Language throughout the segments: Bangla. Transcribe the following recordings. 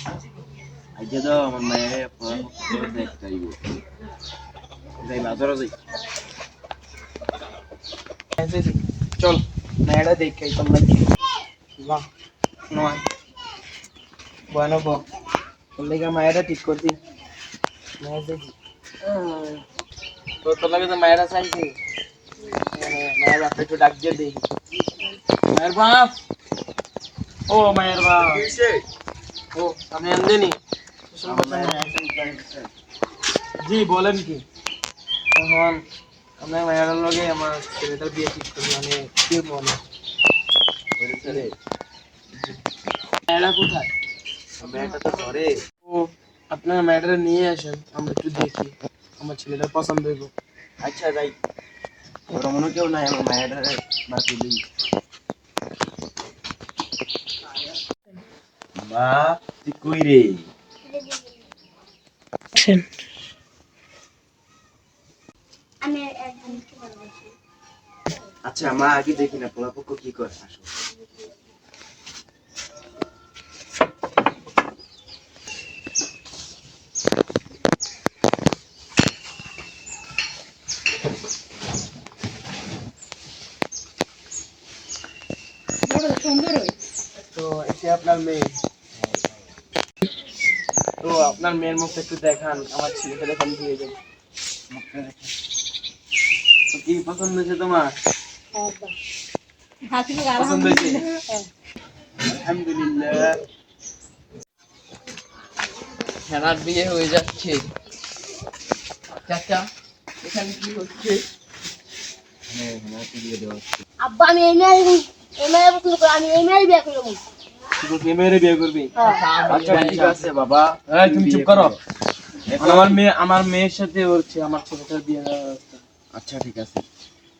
Aja dong sama Maya pulang Terus kayu Dari Bator sih चल मैडा देख के तुम लग वाह नो बनो बो तुम लगे मैडा ठीक कर दी मैं से तो तुम लगे तो मैडा साइड से मैं आपको तो डाक दे दे मेहरबान ओ मेहरबान वो हमने अंधे नहीं। जी बोलन की। हम हमने वायरल लोग हैं हमारे क्रिएटर भी ऐसी करवाने क्यों बोले और चले मैडम कुछ है। मैडम तो सॉरी वो अपना मैडम नहीं है शन हम तो देखिए हम अच्छे लेटर पसंद है को अच्छा भाई और हमने তুই কই রে আচ্ছা মা আগে দেখি না পোলাপক্ষ কি করে? আসো। তো এসে আপনার মেয়ে। আপনার মেয়ের মুখটা একটু দেখান আমার ছেলেটা দেখান দিয়ে দেন কি পছন্দ হয়েছে তোমার? পছন্দ হয়েছে? আলহামদুলিল্লাহ। খেলার বিয়ে হয়ে যাচ্ছে। চাচা এখানে কি হচ্ছে? হ্যাঁ হ্যাঁ। আব্বা আমি এই মেয়ের এই মেয়ের পছন্দ আমি এই মেয়ের বিয়ে করব। তুই মেয়েরে বিয়ে করবি? আচ্ছা ঠিক আছে বাবা। এই, তুমি চুপ করো। আমার মেয়ে আমার মেয়ের সাথে হচ্ছে আমার ছেলেটার বিয়ে আচ্ছা ঠিক আছে।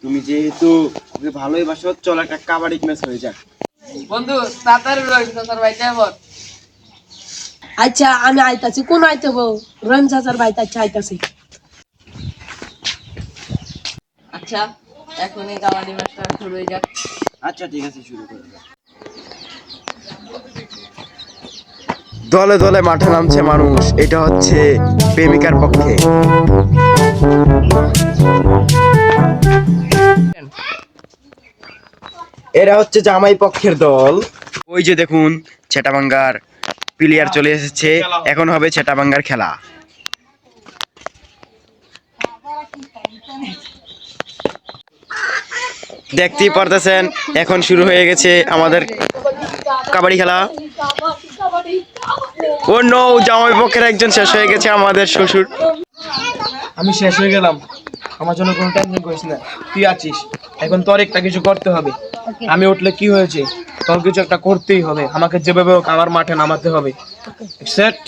তুমি যেহেতু ওকে ভালোই বাসো চল একটা কাবাডি ম্যাচ হয়ে যাক। বন্ধু তাড়াতাড়ি আচ্ছা আমি আইতাছি। কোন আইতে হব রহিম চাচার আচ্ছা আইতাছি। আচ্ছা এখন এই কাবাডি ম্যাচটা শুরু হয়ে যাক। আচ্ছা ঠিক আছে শুরু করে দলে দলে মাঠে নামছে মানুষ। এটা হচ্ছে প্রেমিকার পক্ষে। এরা হচ্ছে জামাই পক্ষের দল। ওই যে দেখুন ছেটাবাঙ্গার প্লেয়ার চলে এসেছে। এখন হবে ছেটাবাঙ্গার খেলা। দেখতেই পারতেছেন, এখন শুরু হয়ে গেছে আমাদের কাবাডি খেলা। ও নো জামাই পক্ষের একজন শেষ হয়ে গেছে আমাদের শ্বশুর। আমি শেষ হয়ে গেলাম। আমার জন্য কোনো টেনশন করিস না। তুই আছিস। এখন তোর একটা কিছু করতে হবে। আমি উঠলে কি হয়েছে? তোর কিছু একটা করতেই হবে। আমাকে যেভাবে হোক আমার মাঠে নামাতে হবে। সেট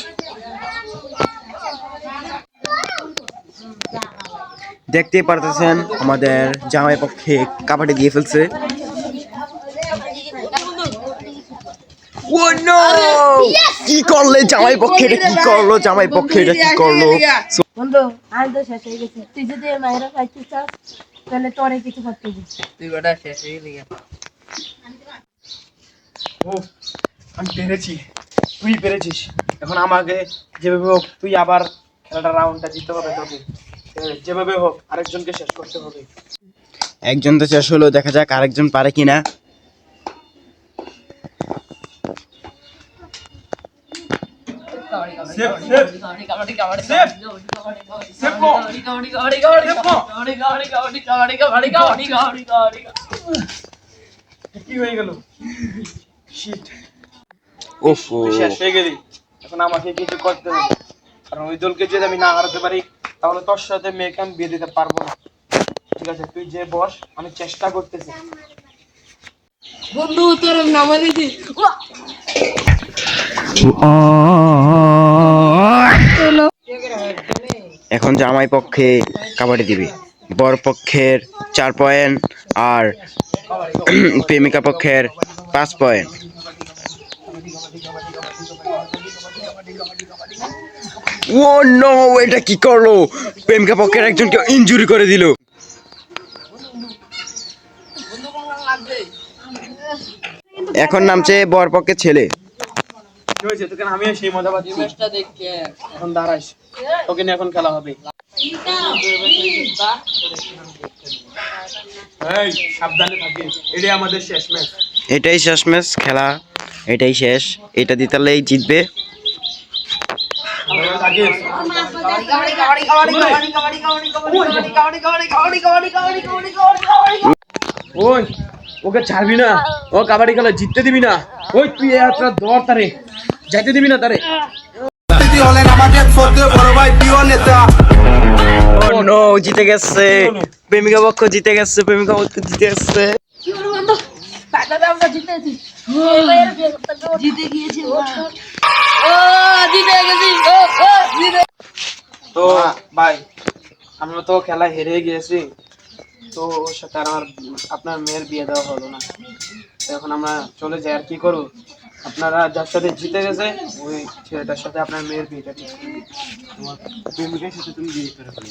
দেখতেই পারতেছেন আমাদের জামাই পক্ষে কাবাডি দিয়ে ফেলছে। ও নো কি করলে জামাই পক্ষে এটা কি করল? জামাই পক্ষে এটা কি করল? বন্ধু আমি তো শেষ হয়ে গেছে। তুই যদি মায়েরা চাস তাহলে তোরে কিছু করতে হবে। তুই ওটা শেষ হয়ে গেলি ও আমি পেরেছি। তুই পেরেছিস। এখন আমাকে যেভাবে হোক তুই আবার খেলাটা রাউন্ডটা জিততে হবে তোকে। যেভাবে হোক আরেকজনকে শেষ করতে হবে। একজন তো শেষ হলো দেখা যাক আরেকজন পারে কিনা। কি হয়ে গেল ওফো শেষ হয়ে গেলি এখন আমাকে কিছু করতে হবে কারণ ওই দলকে যদি আমি না হারাতে পারি তাহলে তোর সাথে মেয়েকে আমি বিয়ে দিতে পারব না ঠিক আছে তুই যে বস আমি চেষ্টা করতেছি বন্ধু তোর নামে এখন জামাই পক্ষে কাবাডি দিবে। বর পক্ষের চার পয়েন্ট আর প্রেমিকা পক্ষের পাঁচ পয়েন্ট। ও নো, এটা কি করল? প্রেমিকা পক্ষের একজনকে ইনজুরি করে দিল। এখন নামছে বর পক্ষের ছেলে। কি হয়েছে? তোকে আমি সেই মজা পাচ্ছি। ম্যাচটা দেখে এখন দাঁড়াইস তোকে নিয়ে এখন খেলা হবে। এই সাবধানে থাকিস। এটাই আমাদের শেষ ম্যাচ। এটাই শেষ ম্যাচ খেলা। এটাই শেষ। এটা জিতালেই জিতবে। ওই ওকে ছাড়বি না। ও কাবাডি খেলা জিততে দিবি না। ওই তুই একটা দর তারে। যাইতে দিবি না তারে। হলেন আমাদের সদ্য বড় ভাই প্রিয় নেতা। নো জিতে গেছে। প্রেমিকা পক্ষ জিতে গেছে প্রেমিকা পক্ষ জিতে গেছে। তো ভাই আমরা তো খেলা হেরে গিয়েছি। তো ওর সাথে আর আমার আপনার মেয়ের বিয়ে দেওয়া হলো না। এখন আমরা চলে যাই আর কি করব? আপনারা যার সাথে জিতে গেছে, ওই ছেলেটার সাথে আপনার মেয়ের বিয়েটা ঠিক। তোমার প্রেমিকার সাথে তুমি বিয়ে করে ফেলো